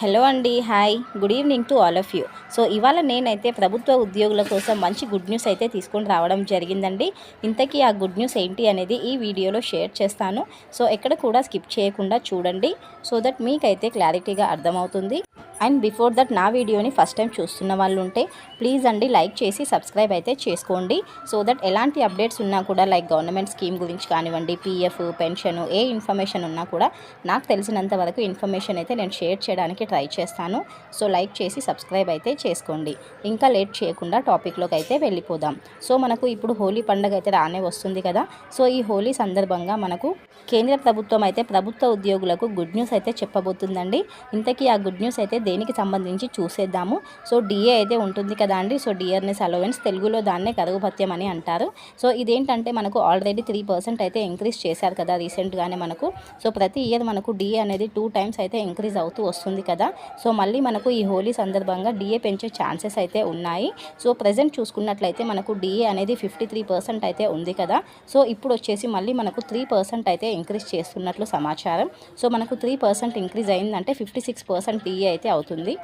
Hello అండి hi good evening to all of you so ఇవాళ నేనైతే ప్రభుత్వ ఉద్యోగుల కోసం మంచి గుడ్ న్యూస్ అయితే తీసుకొని రావడం జరిగిందండి. ఇంతకీ ఆ గుడ్ న్యూస్ ఏంటి అనేది ఈ వీడియోలో షేర్ చేస్తాను. సో ఎక్కడ కూడా స్కిప్ చేయకుండా చూడండి. సో దట్ మీకైతే క్లారిటీగా అర్థమవుతుంది. అండ్ బిఫోర్ దట్ నా వీడియోని ఫస్ట్ టైం చూస్తున్న వాళ్ళు ఉంటే ప్లీజ్ అండి లైక్ చేసి సబ్స్క్రైబ్ అయితే చేసుకోండి. సో దట్ ఎలాంటి అప్డేట్స్ ఉన్నా కూడా లైక్ గవర్నమెంట్ స్కీమ్ గురించి కానివ్వండి పీఎఫ్ పెన్షన్ ఏ ఇన్ఫర్మేషన్ ఉన్నా కూడా నాకు తెలిసినంత వరకు ఇన్ఫర్మేషన్ అయితే నేను షేర్ చేయడానికి ట్రై చేస్తాను. సో లైక్ చేసి సబ్స్క్రైబ్ అయితే చేసుకోండి. ఇంకా లేట్ చేయకుండా టాపిక్లోకి అయితే వెళ్ళిపోదాం. సో మనకు ఇప్పుడు హోలీ పండుగ అయితే రానే వస్తుంది కదా. సో ఈ హోలీ సందర్భంగా మనకు కేంద్ర ప్రభుత్వం అయితే ప్రభుత్వ ఉద్యోగులకు గుడ్ న్యూస్ అయితే చెప్పబోతుందండి. ఇంతకీ ఆ గుడ్ న్యూస్ అయితే దేనికి సంబంధించి చూసేద్దాము. సో డిఏ అయితే ఉంటుంది కదా అండి. సో డియర్నెస్ అలవెన్స్ తెలుగులో దాన్నే కరుగుపత్యం అని అంటారు. సో ఇదేంటంటే మనకు ఆల్రెడీ త్రీ పర్సెంట్ అయితే ఇంక్రీజ్ చేశారు కదా రీసెంట్గానే మనకు. సో ప్రతి ఇయర్ మనకు డిఏ అనేది టూ టైమ్స్ అయితే ఇంక్రీజ్ అవుతూ వస్తుంది కదా. సో మళ్ళీ మనకు ఈ హోలీ సందర్భంగా డిఏ పెంచే ఛాన్సెస్ అయితే ఉన్నాయి. సో ప్రజెంట్ చూసుకున్నట్లయితే మనకు డిఏ అనేది ఫిఫ్టీ త్రీ పర్సెంట్ అయితే ఉంది కదా. సో ఇప్పుడు వచ్చేసి మళ్ళీ మనకు త్రీ పర్సెంట్ అయితే ఇంక్రీజ్ చేస్తున్నట్లు సమాచారం. సో మనకు త్రీ పర్సెంట్ ఇంక్రీజ్ అయిందంటే ఫిఫ్టీ సిక్స్ పర్సెంట్ డిఏ అయితే అవుతుంది.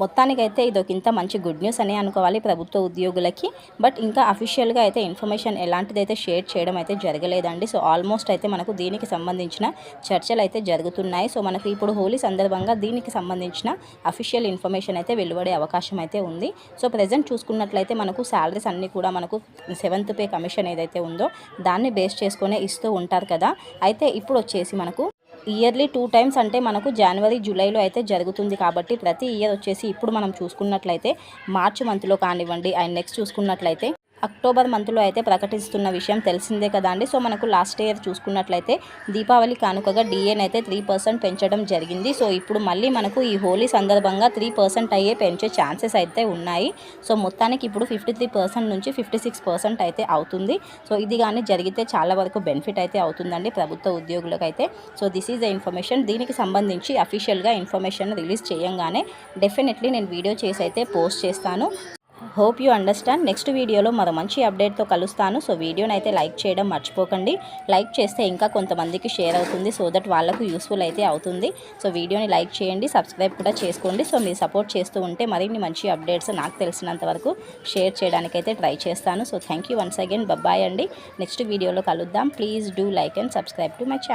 మొత్తానికైతే ఇది ఒక ఇంత మంచి గుడ్ న్యూస్ అని అనుకోవాలి ప్రభుత్వ ఉద్యోగులకి. బట్ ఇంకా అఫీషియల్గా అయితే ఇన్ఫర్మేషన్ ఎలాంటిదైతే షేర్ చేయడం అయితే జరగలేదండి. సో ఆల్మోస్ట్ అయితే మనకు దీనికి సంబంధించిన చర్చలు అయితే జరుగుతున్నాయి. సో మనకు ఇప్పుడు హోలీ సందర్భంగా దీనికి సంబంధించిన అఫీషియల్ ఇన్ఫర్మేషన్ అయితే వెలువడే అవకాశం అయితే ఉంది. సో ప్రజెంట్ చూసుకున్నట్లయితే మనకు శాలరీస్ అన్నీ కూడా మనకు సెవెంత్ పే కమిషన్ ఏదైతే ఉందో దాన్ని బేస్ చేసుకునే ఇస్తూ ఉంటారు కదా. అయితే ఇప్పుడు వచ్చేసి మనకు ఇయర్లీ టూ టైమ్స్ అంటే మనకు జనవరి జూలైలో అయితే జరుగుతుంది కాబట్టి ప్రతి ఇయర్ వచ్చేసి ఇప్పుడు మనం చూసుకున్నట్లయితే మార్చి మంత్లో కానివ్వండి అండ్ నెక్స్ట్ చూసుకున్నట్లయితే అక్టోబర్ మంత్లో అయితే ప్రకటిస్తున్న విషయం తెలిసిందే కదా అండి. సో మనకు లాస్ట్ ఇయర్ చూసుకున్నట్లయితే దీపావళి కానుకగా డిఏని అయితే త్రీ పర్సెంట్ పెంచడం జరిగింది. సో ఇప్పుడు మళ్ళీ మనకు ఈ హోలీ సందర్భంగా త్రీ పర్సెంట్ అయ్యే పెంచే ఛాన్సెస్ అయితే ఉన్నాయి. సో మొత్తానికి ఇప్పుడు ఫిఫ్టీ త్రీ పర్సెంట్ నుంచి ఫిఫ్టీ సిక్స్ పర్సెంట్ అయితే అవుతుంది. సో ఇది కానీ జరిగితే చాలా వరకు బెనిఫిట్ అయితే అవుతుందండి ప్రభుత్వ ఉద్యోగులకు అయితే so this is the information దీనికి సంబంధించి అఫీషియల్గా ఇన్ఫర్మేషన్ రిలీజ్ చేయంగానే డెఫినెట్లీ నేను వీడియో చేసి అయితే పోస్ట్ చేస్తాను. Hope you understand. నెక్స్ట్ వీడియోలో మరో మంచి అప్డేట్తో కలుస్తాను. సో వీడియోని అయితే లైక్ చేయడం మర్చిపోకండి. లైక్ చేస్తే ఇంకా కొంతమందికి షేర్ అవుతుంది. సో దట్ వాళ్ళకు యూస్ఫుల్ అయితే అవుతుంది. సో వీడియోని లైక్ చేయండి. సబ్స్క్రైబ్ కూడా చేసుకోండి. సో మీరు సపోర్ట్ చేస్తూ ఉంటే మరిన్ని మంచి అప్డేట్స్ నాకు తెలిసినంత వరకు షేర్ చేయడానికైతే ట్రై చేస్తాను. So thank you once again. Bye bye అండి. నెక్స్ట్ వీడియోలో కలుద్దాం. Please do like and subscribe to my channel